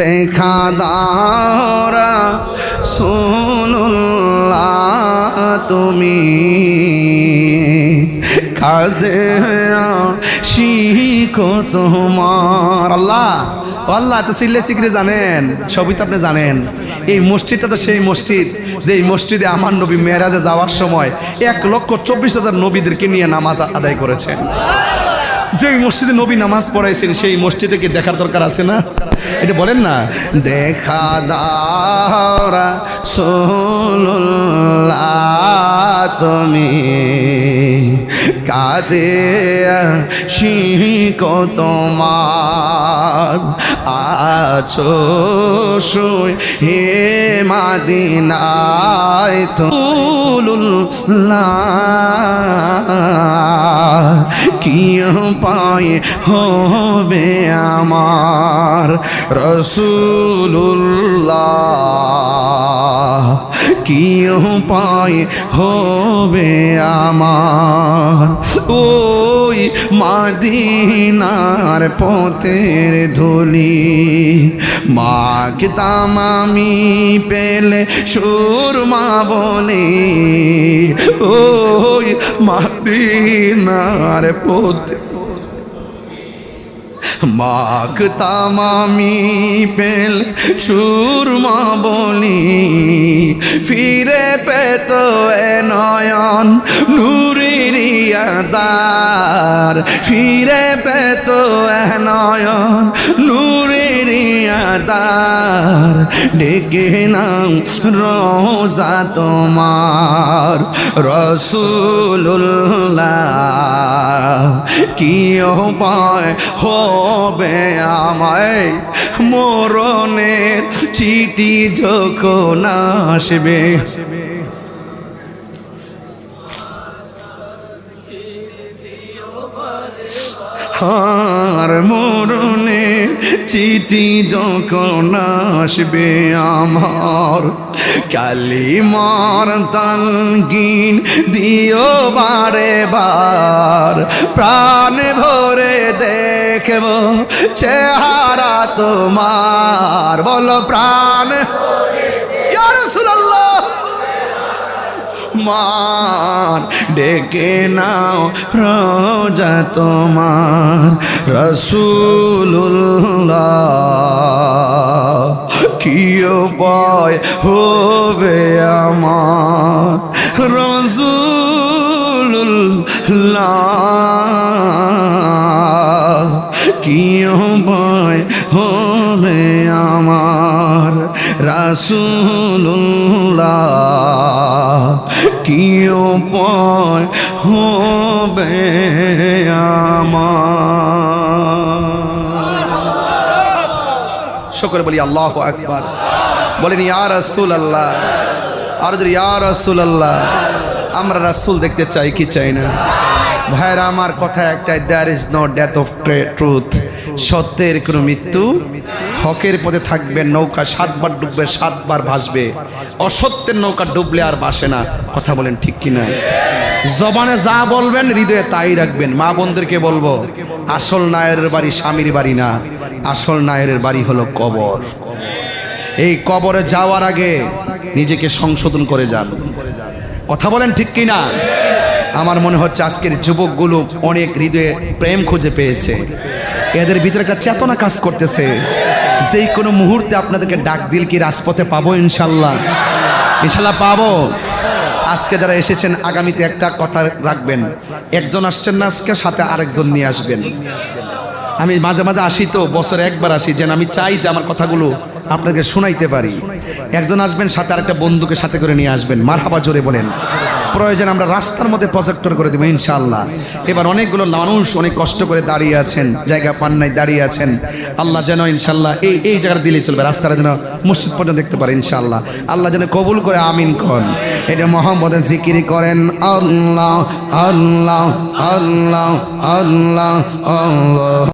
দেখা দারা সোনুল্লাহ তুমি কাঁদে শিখো তোমার আল্লাহ আল্লাহ তো সিল্লে সিকরে জানেন সবই তো আপনি জানেন। এই মসজিদটা তো সেই মসজিদ যে এই মসজিদে আমার নবী মেয়েরাজে যাওয়ার সময় এক লক্ষ চব্বিশ হাজার নবীদেরকে নিয়ে নামাজ আদায় করেছেন। যে মসজিদে নবী নামাজ পড়াইছেন, সেই মসজিদে কি দেখার দরকার আছে না? এটা বলেন না। দেখা দাওরা সোল্লাহ তুমি কাদে শিখ তোমার। আছো শুই হে মাদিনায়, তুলুল্লাহ। কি পায় হবে আমার রসুল্লাহ কি পায় হবে আমার? ওই মাদিনার পথের ধুলি মাগতাম আমি পেলে সুরমা বলে। ওই মাদিনার পথে মাগতাম আমি পেল সুরমা বলি। ফিরে পেত এ নয়ন নুরিয়াদার ফিরে পেত এ নয়ন নুরিয়াদার ডেকে নাম রোজা তোমার রসুল্লাহ কি পায় হবে আমায়? মরণের চিঠি যখন আসবে। হার মরণে চিঠি যখন আসবে আমার, কালিমার তালকিন দিও বারে বার। প্রাণ ভরে দেখব চেহারা তোমার, বলো প্রাণ। ইয়া রাসূলুল্লাহ। মান ডেকে নাও রোজা তোমার। রসুল্লাহ কি উপায় হবে আমার? রসুল্লাহ কি উপায় হবে আমার? রাসুল্লাহ কি উপায় হবে আমার। শুক্র বলি আল্লাহ একবার বলেন, ইয়া রাসূল আল্লাহ আর যদি ইয়া রাসূল আল্লাহ আমরা রাসূল দেখতে চাই, কি চাই না? ভাইরা আমার কথা একটাই there is no death of truth সত্যের কোনো মৃত্যু হকের পথে থাকবে, নৌকা সাতবার ডুববে, সাতবার ভাসবে। অসত্যের নৌকা ডুবলে আর বাসে না। কথা বলেন ঠিক কিনা? জবানে যা বলবেন, হৃদয়ে তাই রাখবেন। মা বোনদেরকে বলব, আসল নায়ের বাড়ি স্বামীর বাড়ি না, আসল নায়ের বাড়ি হলো কবর। এই কবরে যাওয়ার আগে নিজেকে সংশোধন করে যান। কথা বলেন ঠিক কি না আমার মনে হচ্ছে আজকের যুবকগুলো অনেক হৃদয়ে প্রেম খুঁজে পেয়েছে। এদের ভিতরে একটা চেতনা কাজ করতেছে। যেই কোনো মুহূর্তে আপনাদেরকে ডাক দিল কি রাজপথে পাবো ইনশাল্লাহ? ইনশাল্লাহ পাবো। আজকে যারা এসেছেন, আগামীতে একটা কথা রাখবেন। একজন আসছেন না, আজকে সাথে আরেকজন নিয়ে আসবেন। আমি মাঝে মাঝে আসি তো, বছরে একবার আসি। যেন আমি চাই যে আমার কথাগুলো আপনাকে শোনাইতে পারি। একজন আসবেন, সাথে আরেকটা বন্ধুকে সাথে করে নিয়ে আসবেন। মার হাবা জোরে বলেন। প্রয়োজন, আমরা রাস্তার মধ্যে প্রজেক্টর করে দেবো, ইনশাআল্লাহ। এবার অনেকগুলো মানুষ অনেক কষ্ট করে দাঁড়িয়ে আছেন, জায়গা পান নাই, দাঁড়িয়ে আছেন। আল্লাহ যেন ইনশাল্লাহ এই এই জায়গাটা দিলে চলবে, রাস্তাটা যেন মসজিদ পর্যন্ত দেখতে পারে, ইনশাআল্লাহ। আল্লাহ যেন কবুল করে, আমিন কন। এটা মোহাম্মদের জিকিরি করেন আল্লাহ আল্লাহ আল্লাহ আল্লাহ।